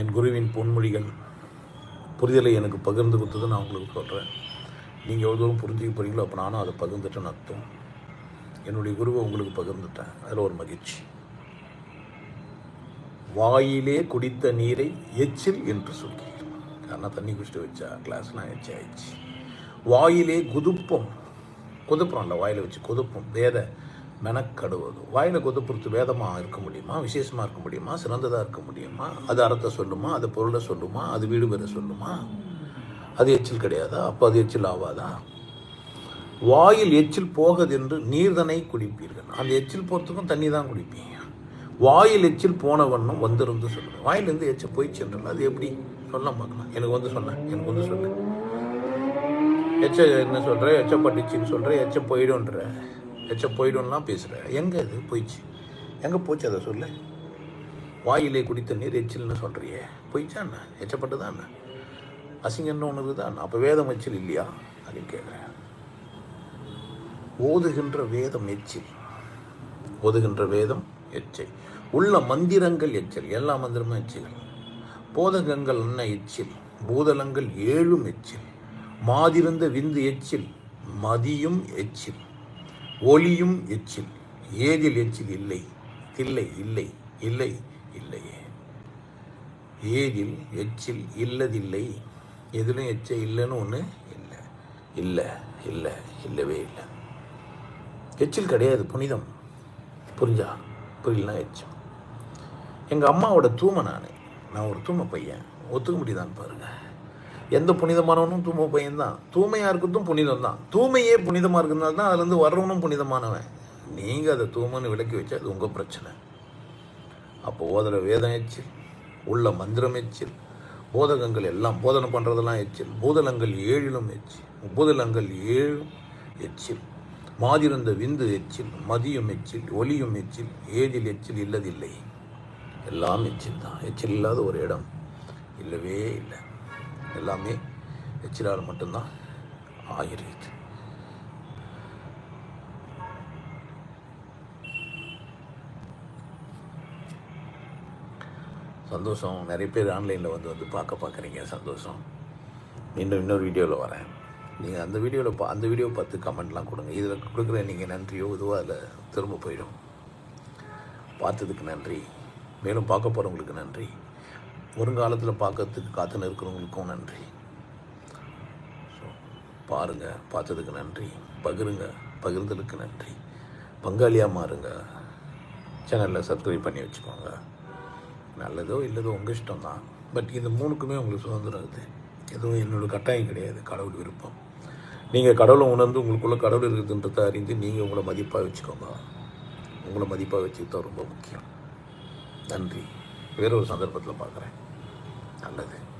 என் குருவின் பொன்மொழிகள் புரிதலை எனக்கு பகிர்ந்து கொடுத்தது நான் உங்களுக்கு சொல்கிறேன் நீங்கள் எவ்வளோ தூரம் புரிஞ்சுக்க போகிறீங்களோ அப்போ நானும் அதை பகிர்ந்துட்டேன்னு அர்த்தம் என்னுடைய குருவை உங்களுக்கு பகிர்ந்துட்டேன். அதில் ஒரு மகிழ்ச்சி. வாயிலே குடித்த நீரை எச்சில் என்று சொல்கிறேன் காரணம் தண்ணி குடிச்சிட்டு வச்சா கிளாஸ்லாம் எச்சி ஆயிடுச்சு. வாயிலே குதுப்பம். குதுப்புறோம்ல வாயில் வச்சு குதுப்பம். வேத மெனக்கடுவது. வாயில் குதுப்புறது வேதமாக இருக்க முடியுமா? விசேஷமாக இருக்க முடியுமா? சிறந்ததாக இருக்க முடியுமா? அது அறத்தை சொல்லுமா? அது பொருளை சொல்லுமா? அது வீடு பெற சொல்லுமா? அது எச்சில் கிடையாதா? அப்போ அது எச்சில் ஆகாதா வாயில் எச்சில் போகதென்று நீர்தனை குடிப்பீர்கள். அந்த எச்சில் போகிறதுக்கும் தண்ணி தான் குடிப்பீங்க. வாயில் எச்சில் போன வண்ணம் வந்திருந்து சொல்லுவேன் வாயிலேருந்து எச்சில் போய் சென்றல அது எப்படி? சொல்ல பார்க்கலாம். எனக்கு வந்து சொன்னேன் எனக்கு வந்து சொன்னேன் எச்ச என்ன சொல்கிற எச்ச பட்டுச்சின்னு சொல்கிற எச்ச போயிடும்ன்ற. எச்ச போயிடும்லாம் பேசுகிற எங்கே இது? போயிடுச்சு. எங்கே போச்சு அதை சொல்லு? வாயிலே குடித்த நீர் எச்சில்னு சொல்கிறியே போயிச்சா என்ன? எச்சப்பட்டு தான் என்ன? அசிங்கன்னு ஒன்று இருக்குதான் அப்போ வேதம் எச்சில் இல்லையா? அப்படின்னு கேட்குறேன். ஓதுகின்ற வேதம் எச்சில். ஓதுகின்ற வேதம் எச்சை. உள்ள மந்திரங்கள் எச்சல். எல்லா மந்திரமும் எச்சில் போதகங்கள் என்ன எச்சில்? பூதலங்கள் ஏழும் எச்சில். மாதிருந்த விந்து எச்சில். மதியும் எச்சில். ஒளியும் எச்சில். ஏதில் எச்சில் இல்லை? இல்லை இல்லை. இல்லை இல்லையே. ஏதில் எச்சில் இல்லதில்லை. எதிலும் எச்ச இல்லைன்னு ஒன்று இல்லை. இல்லை இல்லை இல்லவே இல்லை. எச்சில் கிடையாது புனிதம். புரிஞ்சா? புரியலாம் எச்சம் எங்கள் அம்மாவோட தூமை நான். நான் ஒரு தூமை பையன். ஒத்துக்க முடியுதான்னு பாருங்க. எந்த புனிதமானவனும் தூமை பையன் தான் தூய்மையாக இருக்கிறதும் புனிதம் தான் தூய்மையே புனிதமாக இருக்கிறதுனால தான் அதுலேருந்து வர்றவனும் புனிதமானவன். நீங்கள் அதை தூமன்னு விளக்கி வச்சா அது உங்கள் பிரச்சனை. அப்போ ஓதர வேதம் எச்சில் உள்ள மந்திரம் எச்சில் போதகங்கள் எல்லாம் போதனை பண்ணுறதெல்லாம் எச்சில் பூதலங்கள் ஏழிலும் எச்சில் பூதலங்கள் ஏழும் எச்சில் மாதிருந்த விந்து எச்சில் மதியும் எச்சில் ஒலியும் எச்சில் ஏதில் எச்சில் இல்லதில்லை. எல்லாம் எச்சில் தான் எச்சில் இல்லாத ஒரு இடம் இல்லவே இல்லை. எல்லாமே எச்சிலால் மட்டும்தான். ஆகிறது சந்தோஷம். நிறைய பேர் ஆன்லைனில் வந்து வந்து பார்க்க பார்க்குறீங்க. சந்தோஷம். மீண்டும் இன்னொரு வீடியோவில் வரேன். நீங்கள் அந்த வீடியோவில் பா அந்த வீடியோ பார்த்து கமெண்ட்லாம் கொடுங்க. இதில் கொடுக்குற நீங்கள் நன்றியோ இதுவோ அதில் திரும்ப போயிடும். பார்த்ததுக்கு நன்றி. மேலும் பார்க்க போகிறவங்களுக்கு நன்றி. வருங்காலத்தில் பார்க்கறதுக்கு காத்துன்னு இருக்கிறவங்களுக்கும் நன்றி. ஸோ பாருங்கள் பார்த்ததுக்கு நன்றி. பகிருங்க பகிர்ந்ததுக்கு நன்றி. பங்காளியாக மாறுங்க. சேனலில் சப்ஸ்கிரைப் பண்ணி வச்சுக்கோங்க. நல்லதோ இல்லதோ உங்கள் இஷ்டம் தான் பட் இந்த மூணுக்குமே உங்களுக்கு சுதந்திரம் இருக்குது. எதுவும் என்னோடய கட்டாயம் கிடையாது. கடவுள் விருப்பம். நீங்கள் கடவுளை உணர்ந்து உங்களுக்குள்ள கடவுள் இருக்குதுன்றதை அறிந்து நீங்கள் உங்களை மதிப்பாக வச்சுக்கோங்க. உங்களை மதிப்பாக வச்சுக்கிட்டா ரொம்ப முக்கியம். நன்றி. வேறொரு சந்தர்ப்பத்தில் பார்க்குறேன். நல்லது.